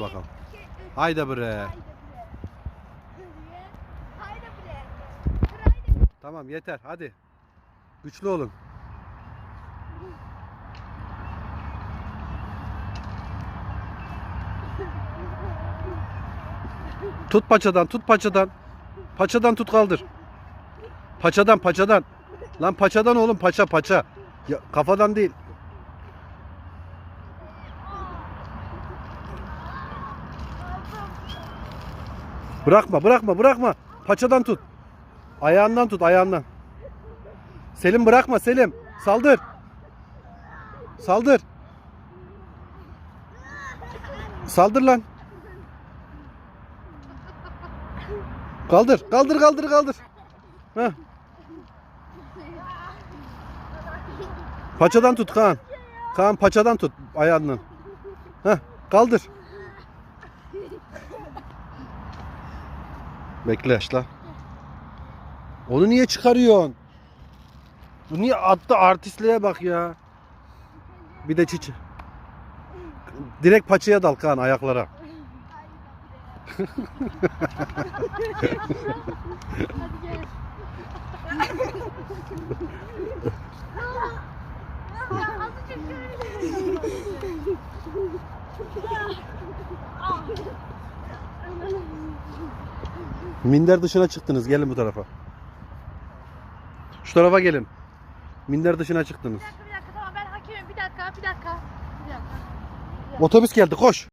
Hadi bakalım. Haydi bre. Haydi. Haydi. Tamam yeter hadi. Güçlü olun. Tut paçadan, tut paçadan. Paçadan tut kaldır. Paçadan, paçadan. Lan paçadan oğlum, paça, paça. Ya, kafadan değil. Bırakma, bırakma, bırakma. Paçadan tut. Ayağından tut, ayağından. Selim bırakma, Selim. Saldır. Saldır. Saldır lan. Kaldır, kaldır, kaldır, kaldır. Heh. Paçadan tut Kaan. Kaan paçadan tut ayağından. Heh, kaldır. Bekle yaşla. Onu niye çıkarıyorsun? Bu niye attı artistliğe bak ya. Bir de çiçi. Direkt paçaya dal Kaan ayaklara. Hadi gel. Ya azıcık şöyle. Minder dışına çıktınız. Gelin bu tarafa. Şu tarafa gelin. Minder dışına çıktınız. Bir dakika bir dakika tamam ben hakemim bir dakika bir dakika. Bir dakika. Otobüs geldi koş.